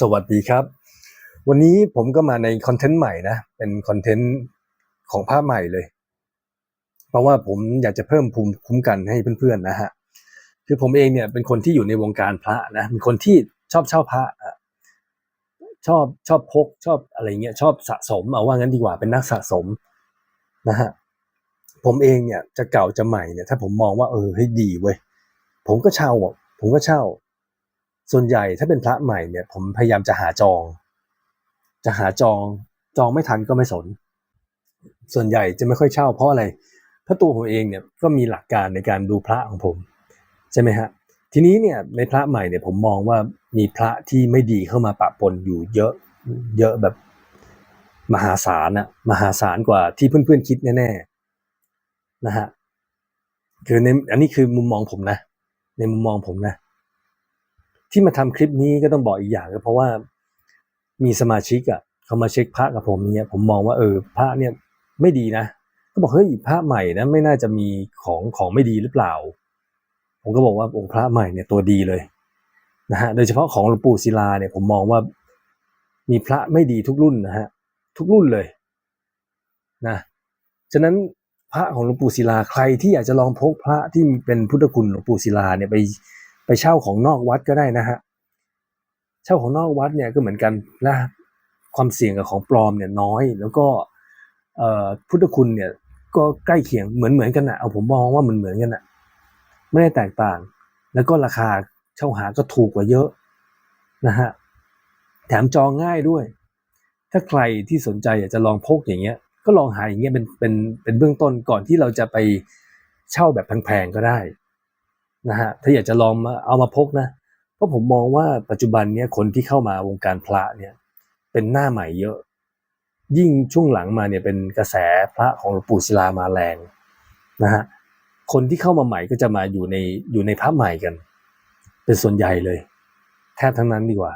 สวัสดีครับ วันนี้ผมก็มาในคอนเทนต์ใหม่นะ เป็นคอนเทนต์ของภาพใหม่เลย เพราะว่าผมอยากจะเพิ่มภูมิคุ้มกันให้เพื่อนๆนะฮะคือผมเองเนี่ยเป็นคนที่อยู่ในวงการพระนะเป็นคนที่ชอบเช่าพระชอบชอบพกชอบอะไรเงี้ยชอบสะสมเอาว่างั้นดีกว่าเป็นนักสะสมนะฮะผมเองเนี่ยจะเก่าจะใหม่เนี่ยถ้าผมมองว่าเออเฮ้ยดีเว้ยผมก็เช่าผมก็เช่า ส่วนใหญ่ถ้าเป็นพระใหม่เนี่ย ผมพยายามจะหาจอง จะหาจองจองไม่ทันก็ไม่สน ส่วนใหญ่จะไม่ค่อยเช่าเพราะอะไรเพราะตัวผมเองเนี่ยก็มีหลักการในการดูพระของผม ใช่ไหมฮะทีนี้เนี่ยในพระใหม่เนี่ยผมมองว่ามีพระที่ไม่ดีเข้ามาปะปนอยู่เยอะเยอะแบบมหาศาลนะมหาศาลกว่าที่เพื่อนๆคิดแน่ๆนะฮะคือในอันนี้คือมุมมองผมนะ ในมุมมองผมนะ ที่มาทำคลิปนี้ก็ต้องบอกอีกอย่างก็เพราะว่ามีสมาชิกอะเขามาเช็คพระกับผมเนี่ยผมมองว่าเออพระเนี่ยไม่ดีนะ ก็บอกเฮ้ยพระใหม่นะไม่น่าจะมีของของไม่ดีหรือเปล่า ผมก็บอกว่าองค์พระใหม่เนี่ยตัวดีเลยนะฮะโดยเฉพาะของหลวงปู่ศิลาเนี่ยผมมองว่ามีพระไม่ดีทุกรุ่นนะฮะทุกรุ่นเลยนะฉะนั้นพระของหลวงปู่ศิลาใครที่อยากจะลองพกพระที่เป็นพุทธคุณหลวงปู่ศิลาเนี่ยไป ไปเช่าของนอกวัดก็ได้นะฮะเช่าของนอกวัดเนี่ยก็เหมือนกันนะความเสี่ยงกับของปลอมเนี่ยน้อย แล้วก็เพุทธคุณเนี่ยก็ใกล้เคียงเหมือนเหมือนกันนะเอาผมมองว่ามันเหมือนกันนะไม่ได้แตกต่าง แล้วก็ราคาเช่าหาก็ถูกกว่าเยอะนะฮะแถมจองง่ายด้วย ถ้าใครที่สนใจอยากจะลองพกอย่างเงี้ย ก็ลองหาอย่างเงี้ยเป็นเป็นเป็นเบื้องต้นก่อนที่เราจะไปเช่าแบบแพงๆก็ได้ นะฮะถ้าอยากจะลองมาเอามาพกนะเพราะผมมองว่าปัจจุบันเนี้ยคนที่เข้ามาวงการพระเนี่ยเป็นหน้าใหม่เยอะ ยิ่งช่วงหลังมาเนี่ยเป็นกระแสพระของหลวงปู่ศิลามาแรงนะฮะคนที่เข้ามาใหม่ก็จะมาอยู่ในอยู่ในพระใหม่กัน เป็นส่วนใหญ่เลยแทบทั้งนั้นดีกว่า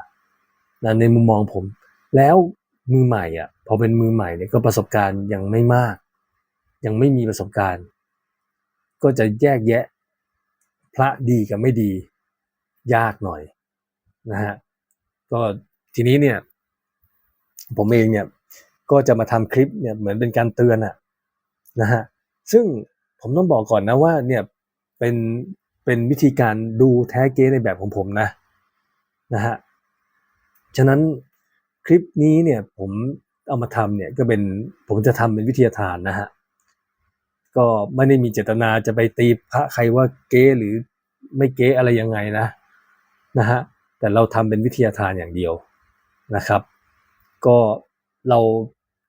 นะในมุมมองผม แล้วมือใหม่อะพอเป็นมือใหม่เนี่ยก็ประสบการณ์ยังไม่มาก ยังไม่มีประสบการณ์ ก็จะแยกแยะ พระดีกับไม่ดียากหน่อยนะฮะก็ทีนี้เนี่ย ผมเองเนี่ยก็จะมาทำคลิปเนี่ยเหมือนเป็นการเตือนอะนะฮะซึ่งผมต้องบอกก่อนนะว่าเนี่ยเป็นเป็นวิธีการดูแท้เก๊ในแบบของผมนะนะฮะฉะนั้นคลิปนี้เนี่ยผมเอามาทำเนี่ยก็เป็นผมจะทำเป็นวิทยาทานนะฮะ ก็ไม่ได้มีเจตนาจะไปตีพระใครว่าเก๊หรือไม่เก๊อะไรยังไงนะนะฮะแต่เราทำเป็นวิทยาทานอย่างเดียวนะครับ ก็เรา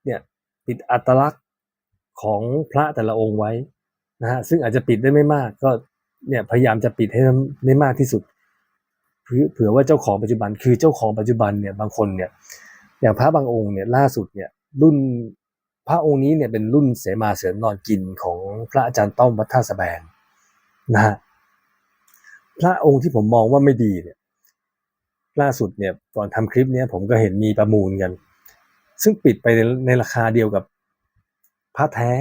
เนี่ยปิดอัตลักษณ์ของพระแต่ละองค์ไว้นะฮะซึ่งอาจจะปิดได้ไม่มากก็เนี่ยพยายามจะปิดให้ได้มากที่สุดเผื่อว่าเจ้าของปัจจุบันคือเจ้าของปัจจุบันเนี่ยบางคนเนี่ยอย่างพระบางองค์เนี่ยล่าสุดเนี่ยรุ่น พระองค์นี้เนี่ยเป็นรุ่นเสมาเสือนอนกินของพระอาจารย์ต้อมวัดท่าสแบงนะฮะพระองค์ที่ผมมองว่าไม่ดีเนี่ย ล่าสุดเนี่ยก่อนทำคลิปเนี้ยผมก็เห็นมีประมูลกัน ซึ่งปิดไปในในราคาเดียวกับพระแท้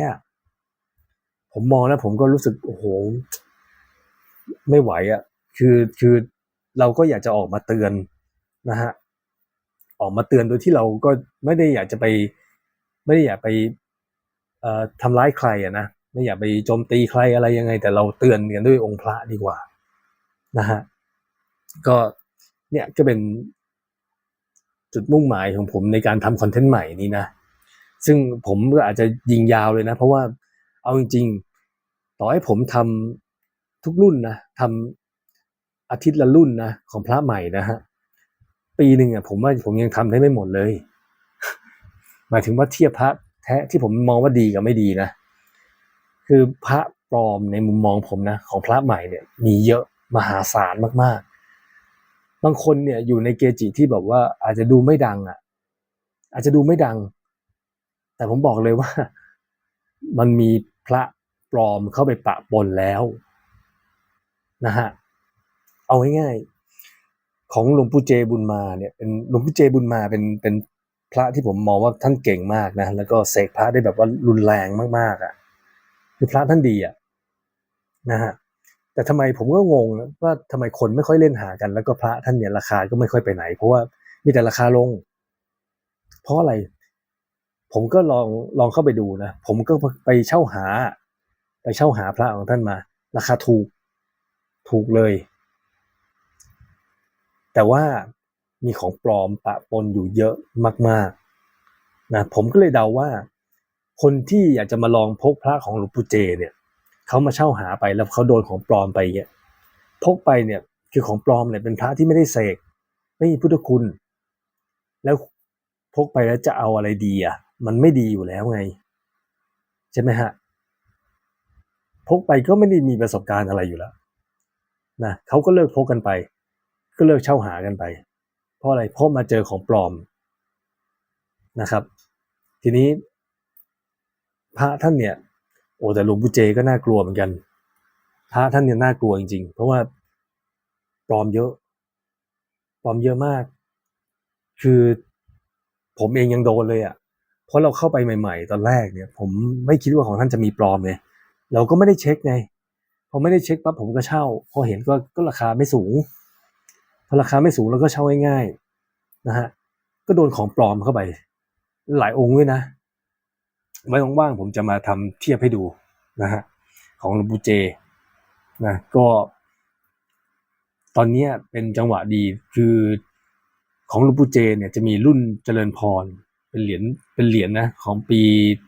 ผมมองแล้วผมก็รู้สึกโอ้โหไม่ไหวอะ่ะ คือคือเราก็อยากจะออกมาเตือนนะฮะออกมาเตือนโดยที่เราก็ไม่ได้อยากจะไป ไม่ได้อยากไปทำร้ายใครอะนะไม่อยากไปโจมตีใครอะไรยังไง แต่เราเตือนกันด้วยองค์พระดีกว่านะฮะก็เนี่ยก็เป็นจุดมุ่งหมายของผมในการทำคอนเทนต์ใหม่นี้นะ ซึ่งผมก็อาจจะยิงยาวเลยนะ เพราะว่าเอาจริงๆ ต่อให้ผมทำทุกรุ่นนะทำอาทิตย์ละรุ่นนะของพระใหม่นะฮะ ปีหนึ่งอะผมว่าผมยังทำได้ไม่หมดเลย มายถึงว่าเทียบพระแท้ที่ผมมองว่าดีกับไม่ดีนะ คือพระปลอมในมุมมองผมนะ ของพระใหม่เนี่ยมีเยอะมหาศาลมากๆ บางคนเนี่ยอยู่ในเกจิที่แบบว่าอาจจะดูไม่ดังอะ อาจจะดูไม่ดัง แต่ผมบอกเลยว่า มันมีพระปลอมเข้าไปปะปนแล้วนะฮะเอาง่ายๆของหลวงปู่เจบุญมาเนี่ยเป็นหลวงปู่เจบุญมาเป็นเป็น พระที่ผมมองว่าท่านเก่งมากนะแล้วก็เสกพระได้แบบว่ารุนแรงมากๆอะ คือพระท่านดีอะนะฮะแต่ทำไมผมก็งงว่าทำไมคนไม่ค่อยเล่นหากัน แล้วก็พระท่านเนี่ยราคาก็ไม่ค่อยไปไหน เพราะว่ามีแต่ราคาลง เพราะอะไร ผมก็ลองลองเข้าไปดูนะผมก็ไปเช่าหา ไปเช่าหาพระของท่านมา ราคาถูกถูกเลย แต่ว่า มีของปลอมปะปนอยู่เยอะมากๆนะผมก็เลยเดาว่า คนที่อยากจะมาลองพกพระของหลวงปู่เจเนี่ยเขามาเช่าหาไปแล้วเขาโดนของปลอมไปเนี่ยพกไปเนี่ยคือของปลอมเนี่ยเป็นพระที่ไม่ได้เสกไม่มีพุทธคุณ แล้วพกไปแล้วจะเอาอะไรดีอะ มันไม่ดีอยู่แล้วไง ใช่ไหมฮะพกไปก็ไม่ได้มีประสบการณ์อะไรอยู่แล้วนะเขาก็เลิกพกกันไป ก็เลิกเช่าหากันไป เพราะอะไรเพราะมาเจอของปลอมนะครับ ทีนี้ พระท่านเนี่ย โอ้แต่หลวงปู่เจก็น่ากลัวเหมือนกัน พระท่านเนี่ยน่ากลัวจริงๆ เพราะว่าปลอมเยอะ ปลอมเยอะมาก คือผมเองยังโดนเลยอะ เพราะเราเข้าไปใหม่ๆ ตอนแรกเนี่ย ผมไม่คิดว่าของท่านจะมีปลอมเลย เราก็ไม่ได้เช็คไงพอไม่ได้เช็คปั๊บผมก็เช่า พอเห็นก็ก็ราคาไม่สูง พอราคาไม่สูงเราก็เช่าง่ายๆนะฮะก็โดนของปลอมเข้าไป หลายองค์ด้วยนะ ไว้ว่างๆผมจะมาทำเทียบให้ดูนะฮะของหลวงปู่เจนะก็ตอนนี้เป็นจังหวะดีคือของหลวงปู่เจเนี่ยจะมีรุ่นเจริญพร เป็นเหรียญเป็นเหรียญนะ ของปี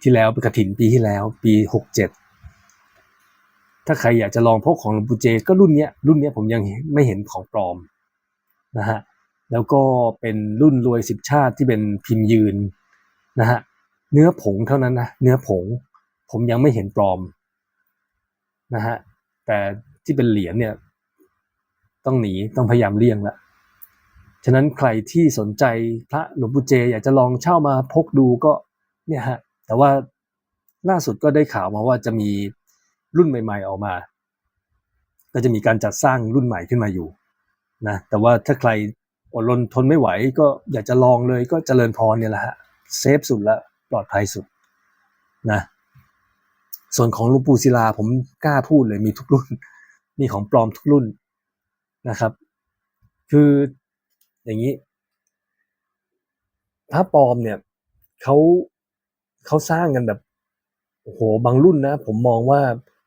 ที่แล้วเป็นกระถินปีที่แล้ว ปีหกเจ็ดถ้าใครอยากจะลองพกของหลวงปู่เจ ก็รุ่นเนี้ยรุ่นเนี้ยผมยังไม่เห็นของปลอม นะฮะแล้วก็เป็นรุ่นรวยสิบชาติที่เป็นพิมพ์ยืนนะฮะเนื้อผงเท่านั้นนะเนื้อผง ผมยังไม่เห็นปลอมนะฮะแต่ที่เป็นเหรียญเนี่ยต้องหนีต้องพยายามเลี่ยงละฉะนั้นใครที่สนใจพระหลวงปู่เจ อยากจะลองเช่ามาพกดูก็เนี่ยฮะแต่ว่าล่าสุดก็ได้ข่าวมาว่าจะมีรุ่นใหม่ ๆ ออกมา ก็จะมีการจัดสร้างรุ่นใหม่ขึ้นมาอยู่ นะแต่ว่าถ้าใครอดรนทนไม่ไหว ก็อยากจะลองเลยก็เจริญพรเนี่ยแหละฮะเซฟสุดละปลอดภัยสุดนะส่วนของหลวงปู่ศิลาผมกล้าพูดเลยมีทุกรุ่น มีของปลอมทุกรุ่นนะครับ คืออย่างนี้พระปลอมเนี่ยเขาเขาสร้างกันแบบโอ้โหบางรุ่นนะ ผมมองว่า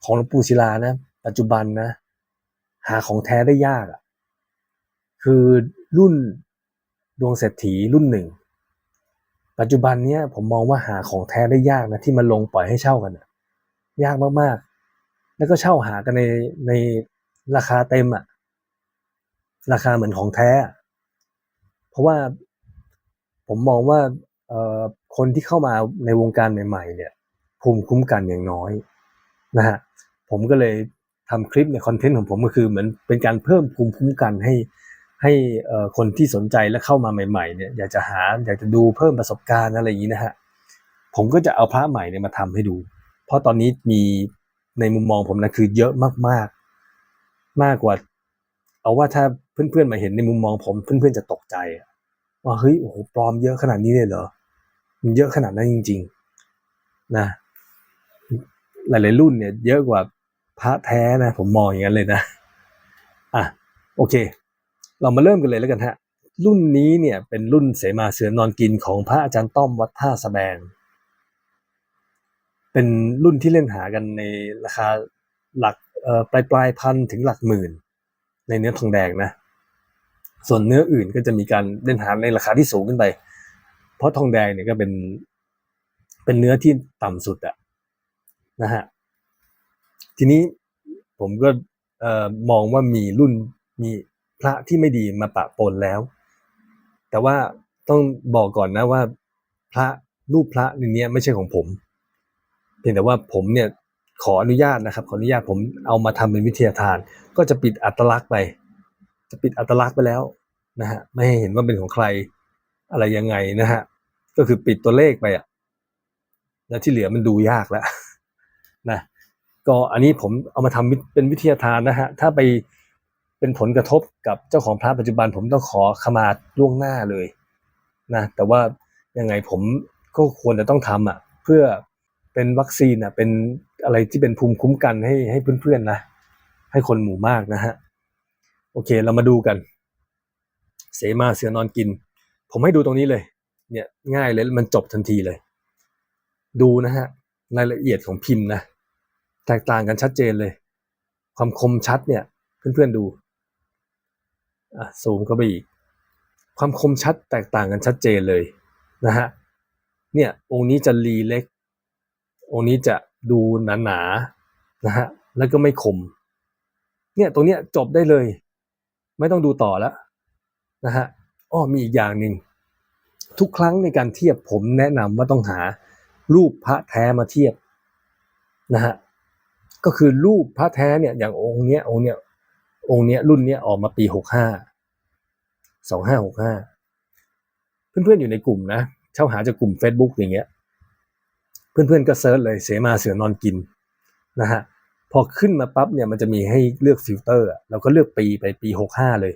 ของหลวงปู่ศิลานะ ปัจจุบันนะ หาของแท้ได้ยากอะ คือรุ่นดวงเศรษฐีรุ่นหนึ่ง ปัจจุบันเนี้ยผมมองว่าหาของแท้ได้ยากนะที่มันลงปล่อยให้เช่ากันอะยากมากๆ แล้วก็เช่าหากันในในราคาเต็มอะราคาเหมือนของแท้ เพราะว่าผมมองว่าเอ่อคนที่เข้ามาในวงการใหม่ ๆ เนี่ย ภูมิคุ้มกันอย่างน้อยนะฮะผมก็เลยทำคลิปในคอนเทนต์ของผมก็คือเหมือนเป็นการเพิ่มภูมิคุ้มกันให้ ให้คนที่สนใจและเข้ามาใหม่ๆเนี่ยอยากจะหาอยากจะดูเพิ่มประสบการณ์อะไรอย่างนี้นะฮะผมก็จะเอาพระใหม่เนี่ยมาทำให้ดู เพราะตอนนี้มีในมุมมองผมนะคือเยอะมากๆ มากกว่า เอาว่าถ้าเพื่อนๆมาเห็นในมุมมองผมเพื่อนๆจะตกใจว่าเฮ้ยโอ้โหปลอมเยอะขนาดนี้เลยเหรอมันเยอะขนาดนั้นจริง ๆ นะ หลายๆรุ่นเนี่ย เยอะกว่าพระแท้นะ ผมมองอย่างนั้นเลยนะ อะ โอเค เรามาเริ่มกันเลยแล้วกันฮะ รุ่นนี้เนี่ยเป็นรุ่นเสมาเสือนอนกินของพระอาจารย์ต้อมวัดท่าสแบง เป็นรุ่นที่เล่นหากันในราคาหลักปลายปลายพันถึงหลักหมื่น ในเนื้อทองแดงนะ ส่วนเนื้ออื่นก็จะมีการเล่นหาในราคาที่สูงขึ้นไป เพราะทองแดงเนี่ยก็เป็นเป็นเนื้อที่ต่ำสุดอะนะฮะทีนี้ผมก็มองว่ามีรุ่นมี พระที่ไม่ดีมาปะปนแล้ว แต่ว่าต้องบอกก่อนนะว่า พระรูปพระในนี้ไม่ใช่ของผม เพียงแต่ว่าผมเนี่ยขออนุญาตนะครับ ขออนุญาตผมเอามาทำเป็นวิทยาทาน ก็จะปิดอัตลักษณ์ไป จะปิดอัตลักษณ์ไปแล้วนะฮะไม่ให้เห็นว่าเป็นของใครอะไรยังไงนะฮะก็คือปิดตัวเลขไปอะแล้วที่เหลือมันดูยากแล้วนะก็อันนี้ผมเอามาทำเป็นวิทยาทานนะฮะถ้าไป เป็นผลกระทบกับเจ้าของพระปัจจุบัน ผมต้องขอขมาล่วงหน้าเลยนะแต่ว่ายังไงผมก็ควรจะต้องทำอะเพื่อเป็นวัคซีนอะเป็นอะไรที่เป็นภูมิคุ้มกันให้ให้เพื่อนๆนะให้คนหมู่มากนะฮะโอเคเรามาดูกัน เสมาเสือนอนกิน ผมให้ดูตรงนี้เลย เนี่ยง่ายเลยมันจบทันทีเลย ดูนะฮะรายละเอียดของพิมพ์นะแตกต่างกันชัดเจนเลย ความคมชัดเนี่ย เพื่อนๆดู ซูมเข้าไปอีก ความคมชัดแตกต่างกันชัดเจนเลยนะฮะเนี่ยองค์นี้จะรีเล็ก องค์นี้จะดูหนาๆนะฮะแล้วก็ไม่คม เนี่ยตรงเนี้ยจบได้เลย ไม่ต้องดูต่อแล้วนะฮะอ้อมีอีกอย่างหนึ่งทุกครั้งในการเทียบผมแนะนำว่าต้องหารูปพระแท้มาเทียบนะฮะก็คือรูปพระแท้เนี่ยอย่างองค์เนี้ยองค์เนี้ย องค์เนี้ยรุ่นเนี้ยออกมาปีหกห้าสองห้าหกห้าเพื่อนๆอยู่ในกลุ่มนะเช่าหาจากกลุ่ม Facebook อย่างเงี้ย เพื่อนๆก็เซิร์ชเลยเสมาเสือนอนกินนะฮะพอขึ้นมาปั๊บเนี่ยมันจะมีให้เลือกฟิลเตอร์เราก็เลือกปีไปปีหกห้าเลย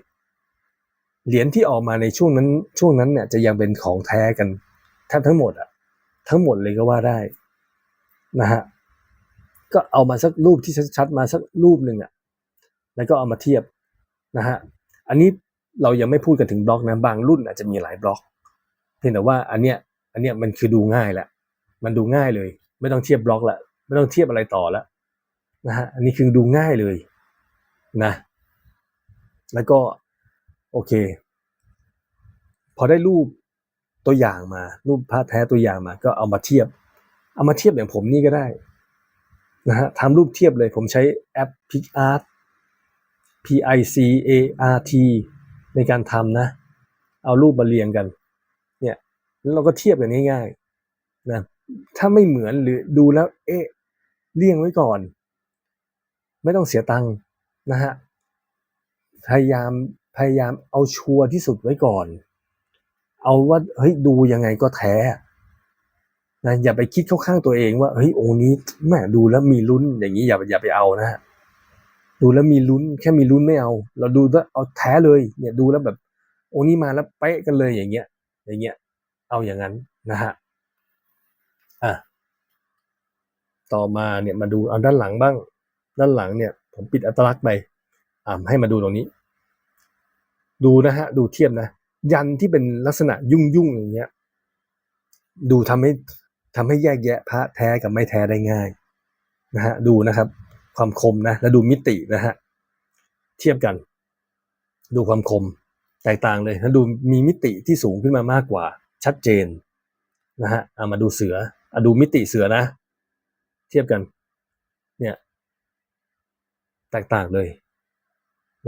เหรียญที่ออกมาในช่วงนั้นช่วงนั้นเนี่ยจะยังเป็นของแท้กันแทบทั้งหมดอะทั้งหมดเลยก็ว่าได้นะฮะก็เอามาสักรูปที่ชัดๆมาสักรูปหนึ่งอะ แล้วก็เอามาเทียบนะฮะอันนี้เรายังไม่พูดกันถึงบล็อกนะบางรุ่นอาจจะมีหลายบล็อก เพียงแต่ว่าอันเนี้ยอันเนี้ยมันคือดูง่ายแหละมันดูง่ายเลย ไม่ต้องเทียบบล็อกละไม่ต้องเทียบอะไรต่อล้วนะฮะอันนี้คือดูง่ายเลยนะแล้วก็โอเค พอได้รูปตัวอย่างมา รูปพระแท้ตัวอย่างมา ก็เอามาเทียบ เอามาเทียบอย่างผมนี่ก็ได้นะฮะทำรูปเทียบเลย ผมใช้แอป PicArt P I C A R T ในการทำนะ เอารูปมาเรียงกัน เนี่ย แล้วเราก็เทียบกันง่ายๆนะ ถ้าไม่เหมือนหรือดูแล้ว เอ๊ะ เลี่ยงไว้ก่อน ไม่ต้องเสียตังค์นะฮะ พยายาม พยายามเอาชัวร์ที่สุดไว้ก่อน เอาว่า เฮ้ย ดูยังไงก็แท้นะอย่าไปคิดเข้าข้างตัวเองว่า เฮ้ย องค์นี้แม่ดูแล้วมีลุ้นอย่างนี้อย่าอย่าไปเอานะฮะ ดูแล้วมีลุ้นแค่มีลุ้นไม่เอา เราดูแล้วเอาแท้เลย เนี่ยดูแล้วแบบโองค์นี้มาแล้วเป๊ะกันเลยอย่างเงี้ย อย่างเงี้ย เอาอย่างนั้นนะฮะอะต่อมาเนี่ยมาดูเอาด้านหลังบ้าง ด้านหลังเนี่ย ผมปิดอัตลักษณ์ไปอ่าให้มาดูตรงนี้ ดูนะฮะ ดูเทียบนะ ยันที่เป็นลักษณะยุ่งยุ่งๆอย่างเงี้ย ดูทำให้ทำให้แยกแยะพระแท้กับไม่แท้ได้ง่ายนะฮะดูนะครับ ความคมนะแล้วดูมิตินะฮะเทียบกัน ดูความคมแตกต่างเลยแล้วดูมีมิติที่สูงขึ้นมามากกว่า ชัดเจนนะฮะเอามาดูเสืออดูมิติเสือนะ เทียบกัน เนี่ย แตกต่างเลย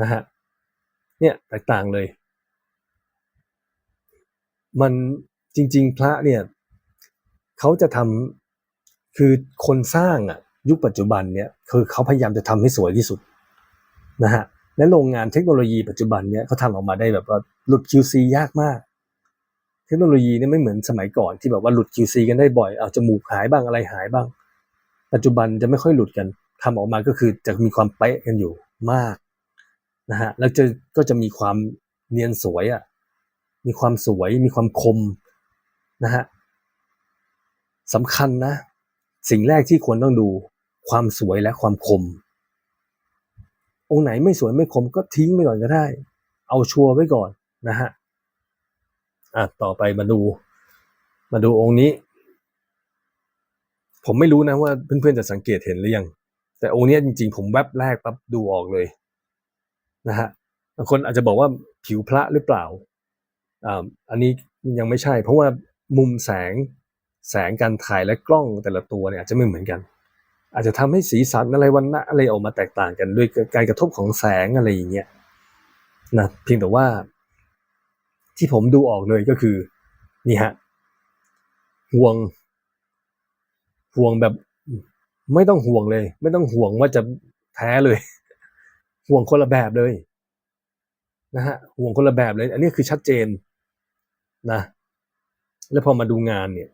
นะฮะเนี่ยแตกต่างเลย มันจริง ๆ พระเนี่ยเขาจะทำคือคนสร้างอะ ยุคปัจจุบันเนี่ยคือเขาพยายามจะทำให้สวยที่สุดนะฮะและโรงงานเทคโนโลยีปัจจุบันเนี่ยเขาทำออกมาได้แบบว่าหลุด QC ยากมาก เทคโนโลยีเนี่ยไม่เหมือนสมัยก่อนที่แบบว่าหลุด QC กันได้บ่อยเอาจมูกหายบ้างอะไรหายบ้าง ปัจจุบันจะไม่ค่อยหลุดกันทำออกมาก็คือจะมีความเป๊ะกันอยู่มากนะฮะแล้วจะก็จะมีความเนียนสวยอะมีความสวยมีความคมนะฮะสำคัญนะ สิ่งแรกที่ควรต้องดู ความสวยและความคม องค์ไหนไม่สวยไม่คมก็ทิ้งไปก่อนก็ได้ เอาชัวร์ไว้ก่อนนะฮะอะต่อไปมาดู มาดูองค์นี้ ผมไม่รู้นะว่าเพื่อนๆจะสังเกตเห็นหรือยัง แต่องค์นี้จริงๆ ผมแวบแรกปั๊บดูออกเลยนะฮะบางคนอาจจะบอกว่าผิวพระหรือเปล่าอ่าอันนี้ยังไม่ใช่ เพราะว่ามุมแสงแสงการถ่ายและกล้องแต่ละตัวเนี่ยอาจจะไม่เหมือนกัน อาจจะทำให้สีสันอะไรวันณะอะไรออกมาแตกต่างกันด้วยการกระทบของแสงอะไรอย่างเงี้ยนะเพียงแต่ว่า ที่ผมดูออกเลยก็คือนี่ฮะห่วง ห่วงแบบไม่ต้องห่วงเลย ไม่ต้องห่วงว่าจะแท้เลย ห่วงคนละแบบเลยนะฮะห่วงคนละแบบเลย อันนี้คือชัดเจนนะแล้วพอมาดูงานเนี่ย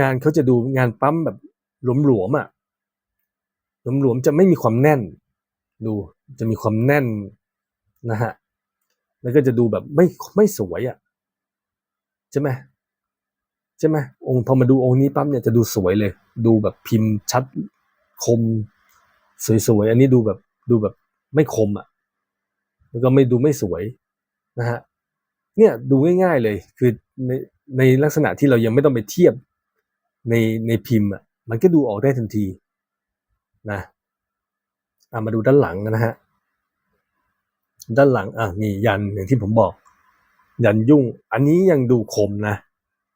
งานเขาจะดูงานปั๊มแบบหลวมๆอะ หลวมๆจะไม่มีความแน่น ดูจะมีความแน่นนะฮะแล้วก็จะดูแบบไม่ไม่สวยอะใช่ไหมใช่ไหมองค์พอมาดูองค์นี้ปั๊มเนี่ยจะดูสวยเลย ดูแบบพิมพ์ชัดคม สวยๆ อันนี้ดูแบบดูแบบไม่คมอะแล้วก็ไม่ดูไม่สวยนะฮะเนี่ยดูง่ายๆเลยคือในในลักษณะที่เรายังไม่ต้องไปเทียบในในพิมพ์อะมันก็ดูออกได้ทันที นะอะมาดูด้านหลังนะฮะ ด้านหลังอะนี่ยันอย่างที่ผมบอก ยันยุ่ง อันนี้ยังดูคมนะ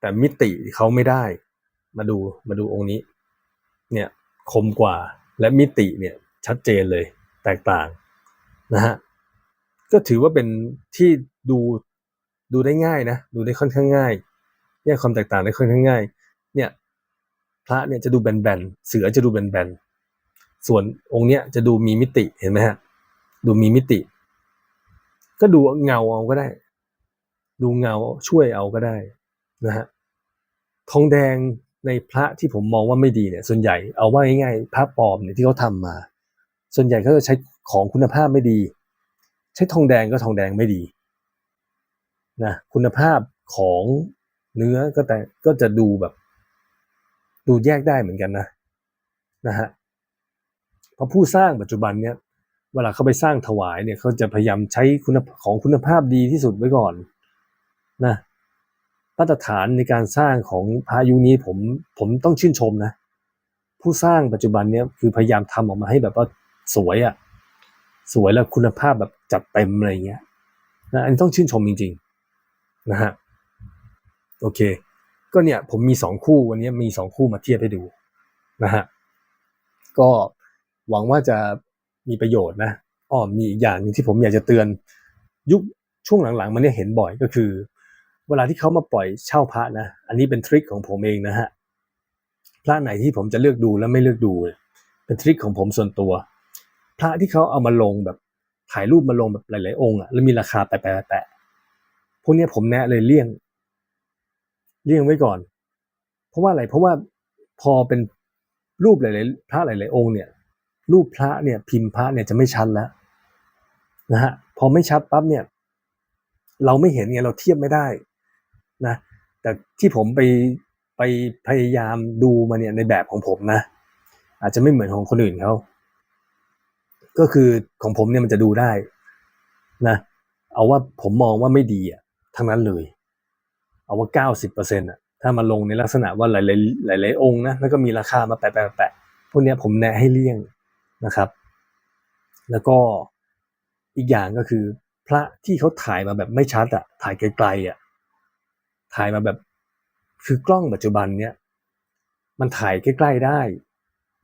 แต่มิติเขาไม่ได้ มาดูมาดูองค์นี้ เนี่ยคมกว่าและมิติเนี่ยชัดเจนเลยแตกต่างนะฮะก็ถือว่าเป็นที่ดูดูได้ง่ายนะ ดูได้ค่อนข้างง่ายแยกความแตกต่างได้ค่อนข้างง่าย เนี่ย พระเนี่ยจะดูแบนๆเสือจะดูแบนๆ ส่วนองค์เนี้ยจะดูมีมิติเห็นไหมฮะ ดูมีมิติ ก็ดูเงาเอาก็ได้ ดูเงาช่วยเอาก็ได้นะฮะทองแดงในพระที่ผมมองว่าไม่ดีเนี่ย ส่วนใหญ่เอาว่าง่ายๆพระปลอมเนี่ยที่เขาทำมา ส่วนใหญ่เขาจะใช้ของคุณภาพไม่ดี ใช้ทองแดงก็ทองแดงไม่ดีนะคุณภาพของเนื้อก็แต่ก็จะดูแบบ ดูแยกได้เหมือนกันนะนะฮะ ราะผู้สร้างปัจจุบันเนี่ยเวลาเขาไปสร้างถวายเนี่ยเขาจะพยายามใช้คุณของคุณภาพดีที่สุดไว้ก่อนนะมาตรฐานในการสร้างของพายุนี้ผมผมต้องชื่นชมนะ ผู้สร้างปัจจุบันเนี่ยคือพยายามทำออกมาให้แบบว่าสวยอะ่ะสวยแล้วคุณภาพแบบจัดเต็มอะไรเงี้ยนะอันนี้ต้องชื่นชมจริง ๆ นะฮะโอเค ก็เนี่ยผมมีสองคู่วันนี้มีสองคู่มาเทียบให้ดูนะฮะก็ หวังว่าจะมีประโยชน์นะอ้อมีอีกอย่างหนึงที่ผมอยากจะเตือน ยุคช่วงหลังๆมันเนี่ยเห็นบ่อยก็คือ เวลาที่เขามาปล่อยเช่าพระนะ อันนี้เป็นทริคของผมเองนะฮะพระไหนที่ผมจะเลือกดูและไม่เลือกดู เป็นทริคของผมส่วนตัว พระที่เขาเอามาลงแบบถ่ายรูปมาลงแบบหลาย ๆ องค์อะแล้วมีราคาแปะๆๆพวกนี้ผมแนะเลยเลี่ยง เลี่ยงไว้ก่อน เพราะว่าอะไรเพราะว่าพอเป็นรูปหลาย ๆ พระหลาย ๆ องค์เนี่ย รูปพระเนี่ยพิมพ์พระเนี่ยจะไม่ชัดแล้วนะฮะพอไม่ชัดปั๊บเนี่ย เราไม่เห็นไงเราเทียบไม่ได้นะแต่ที่ผมไปไปพยายามดูมาเนี่ยในแบบของผมนะ อาจจะไม่เหมือนของคนอื่นเขาก็คือของผมเนี่ยมันจะดูได้นะเอาว่าผมมองว่าไม่ดีอะทั้งนั้นเลย เอาว่าเก้าสิบเปอร์เซ็นต์อะถ้ามาลงในลักษณะว่าหลายๆหลายๆองค์นะแล้วก็มีราคามาแปะแปะแปะพวกเนี้ยผมแนะให้เลี่ยง นะครับ แล้วก็อีกอย่างก็คือ พระที่เขาถ่ายมาแบบไม่ชัดอะถ่ายไกลๆอะถ่ายมาแบบคือกล้องปัจจุบันเนี้ยมันถ่ายใกล้ๆได้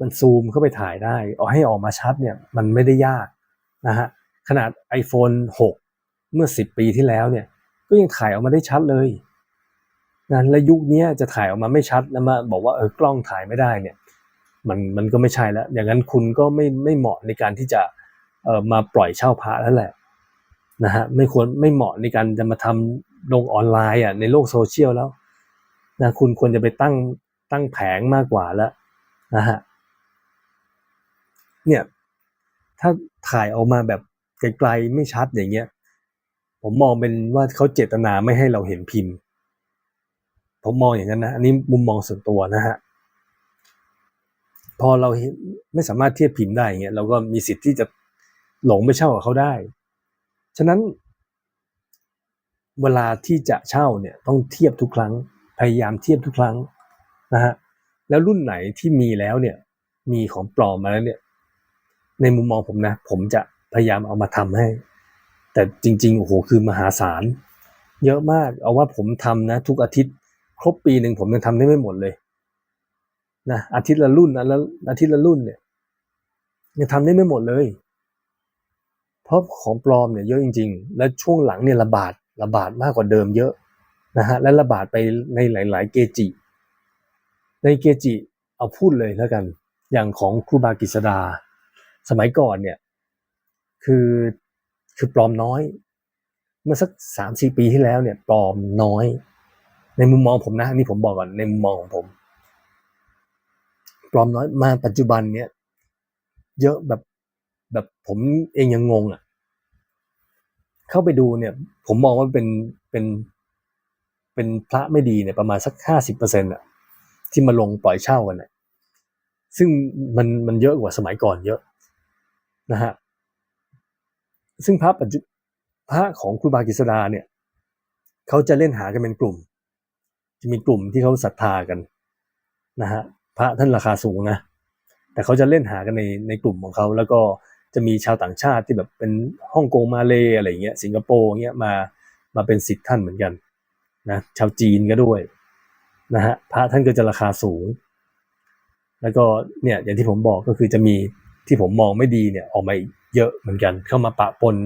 มันซูมเข้าไปถ่ายได้เอาให้ออกมาชัดเนี่ยมันไม่ได้ยากนะฮะขนาด iPhone 6 เมื่อ 10 ปีที่แล้วเนี่ยก็ยังถ่ายออกมาได้ชัดเลยนะและยุคนี้จะถ่ายออกมาไม่ชัดแล้วมาบอกว่าเออกล้องถ่ายไม่ได้เนี่ย มันมันก็ไม่ใช่แล้ว อย่างนั้นคุณก็ไม่ไม่เหมาะในการที่จะเอ่อมาปล่อยเช่าพระแล้วแหละนะฮะไม่ควรไม่เหมาะในการจะมาทำลงออนไลน์อะในโลกโซเชียลแล้วนะคุณควรจะไปตั้งตั้งแผงมากกว่าแล้วนะฮะเนี่ยถ้าถ่ายออกมาแบบไกลๆไม่ชัดอย่างเงี้ย ผมมองเป็นว่าเขาเจตนาไม่ให้เราเห็นพิมพ์ ผมมองอย่างนั้นนะ อันนี้มุมมองส่วนตัวนะฮะ พอเราไม่สามารถเทียบพิมพ์ได้เงี้ยเราก็มีสิทธิ์ที่จะหลงไปเช่ากับเขาได้ ฉะนั้น เวลาที่จะเช่าเนี่ยต้องเทียบทุกครั้ง พยายามเทียบทุกครั้งนะฮะแล้วรุ่นไหนที่มีแล้วเนี่ย มีของปลอมมาแล้วเนี่ย ในมุมมองผมนะ ผมจะพยายามเอามาทำให้ แต่จริงๆโอ้โหคือมหาศาล เยอะมากเอาว่าผมทำนะ ทุกอาทิตย์ ครบปีหนึ่งผมยังทำได้ไม่หมดเลย นะอาทิตย์ละรุ่นนะแล้วอาทิตย์ละรุ่นเนี่ยยังทำได้ไม่หมดเลย เพราะของปลอมเนี่ยเยอะจริง ๆ และช่วงหลังเนี่ยระบาดระบาดมากกว่าเดิมเยอะนะฮะและระบาดไปในหลาย ๆ เกจิ ในเกจิเอาพูดเลยแล้วกัน อย่างของครูบากิษดา สมัยก่อนเนี่ยคือคือปลอมน้อย เมื่อสักสามสี่ปีที่แล้วเนี่ยปลอมน้อย ในมุมมองผมนะนี่ผมบอกก่อนในมุมมองของผม ปลอมน้อยมาปัจจุบันเนี่ยเยอะแบบแบบผมเองยังงงอะ เข้าไปดูเนี่ย ผมมองว่าเป็นเป็นเป็นพระไม่ดีเนี่ยประมาณสักห้าสิบเปอร์เซ็นต์อะที่มาลงปล่อยเช่ากันเนี่ยซึ่งมันมันเยอะกว่าสมัยก่อนเยอะนะฮะซึ่งพระปัจจุพระของครูบากิษดาเนี่ยเขาจะเล่นหากันเป็นกลุ่ม จะมีกลุ่มที่เขาศรัทธากันนะฮะ พระท่านราคาสูงนะ แต่เขาจะเล่นหากันในในกลุ่มของเขา แล้วก็จะมีชาวต่างชาติที่แบบเป็นฮ่องกงมาเลอะไรเงี้ยสิงคโปร์เงี้ยมามาเป็นสิทธิ์ท่านเหมือนกันนะชาวจีนก็ด้วยนะฮะพระท่านก็จะราคาสูง แล้วก็เนี่ยอย่างที่ผมบอกก็คือจะมีที่ผมมองไม่ดีเนี่ยออกมาเยอะเหมือนกัน เข้ามาปะปน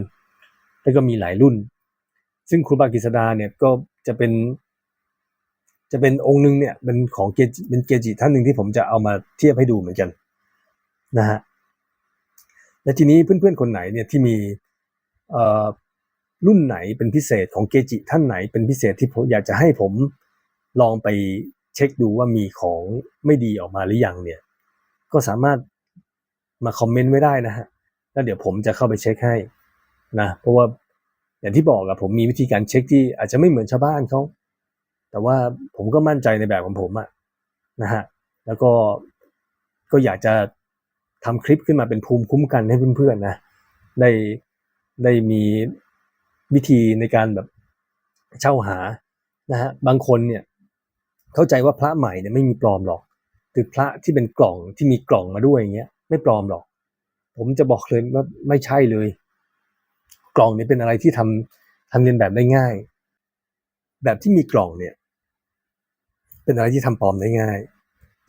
แล้วก็มีหลายรุ่น ซึ่งครูบากิษดาเนี่ยก็จะเป็น จะเป็นองค์หนึ่งเนี่ยเป็นของเกจิเป็นเกจิท่านหนึ่งที่ผมจะเอามาเทียบให้ดูเหมือนกันนะฮะและทีนี้เพื่อนๆคนไหนเนี่ยที่มีรุ่นไหนเป็นพิเศษของเกจิท่านไหนเป็นพิเศษที่อยากจะให้ผมลองไปเช็คดูว่ามีของไม่ดีออกมาหรือยังเนี่ย ก็สามารถมาคอมเมนต์ไว้ได้นะฮะแล้วเดี๋ยวผมจะเข้าไปเช็คให้นะเพราะว่าอย่างที่บอกอะผมมีวิธีการเช็คที่อาจจะไม่เหมือนชาวบ้านเขา แต่ว่าผมก็มั่นใจในแบบของผมอะนะฮะแล้วก็ก็อยากจะทำคลิปขึ้นมาเป็นภูมิคุ้มกันให้เพื่อนๆนะได้ได้มีวิธีในการแบบเช่าหานะฮะบางคนเนี่ยเข้าใจว่าพระใหม่เนี่ยไม่มีปลอมหรอกคือพระที่เป็นกล่องที่มีกล่องมาด้วยอย่างเงี้ยไม่ปลอมหรอก ผมจะบอกเลยว่าไม่ใช่เลย กล่องเนี่ยเป็นอะไรที่ทำทำเรียนแบบได้ง่าย แบบที่มีกล่องเนี่ย เป็นอะไรที่ทำปลอมได้ง่าย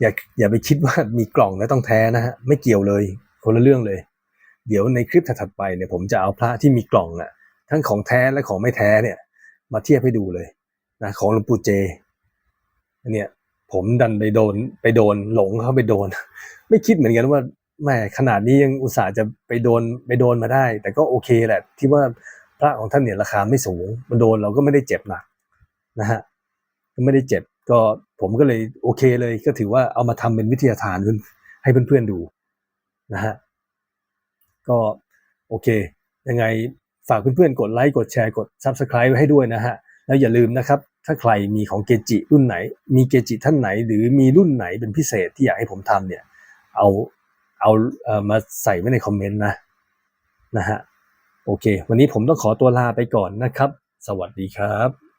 อย่าอย่าไปคิดว่ามีกล่องแล้วต้องแท้นะฮะไม่เกี่ยวเลยคนละเรื่องเลย เดี๋ยวในคลิปถัดไปเนี่ยผมจะเอาพระที่มีกล่องอะทั้งของแท้และของไม่แท้เนี่ย มาเทียบให้ดูเลยนะของหลวงปู่เจเนี้ยผมดันไปโดนไปโดนหลงเข้าไปโดน ไม่คิดเหมือนกันว่าแม่ขนาดนี้ยังอุตส่าห์จะไปโดนไปโดนมาได้ แต่ก็โอเคแหละ ที่ว่าพระของท่านเนี่ยราคาไม่สูงมาโดนเราก็ไม่ได้เจ็บหนักนะฮะก็ไม่ได้เจ็บ ก็ผมก็เลยโอเคเลยก็ถือว่าเอามาทำเป็นวิทยาทานให้เพื่อนๆดูนะฮะก็โอเค ยังไงฝากเพื่อนๆ กดไลค์กดแชร์กด Subscribe ไว้ให้ด้วยนะฮะ แล้วอย่าลืมนะครับ ถ้าใครมีของเกจิรุ่นไหน มีเกจิท่านไหน หรือมีรุ่นไหนเป็นพิเศษที่อยากให้ผมทำเนี่ย เอาเอาเอ่อมาใส่ไว้ในคอมเมนต์นะนะฮะโอเค วันนี้ผมต้องขอตัวลาไปก่อนนะครับ สวัสดีครับ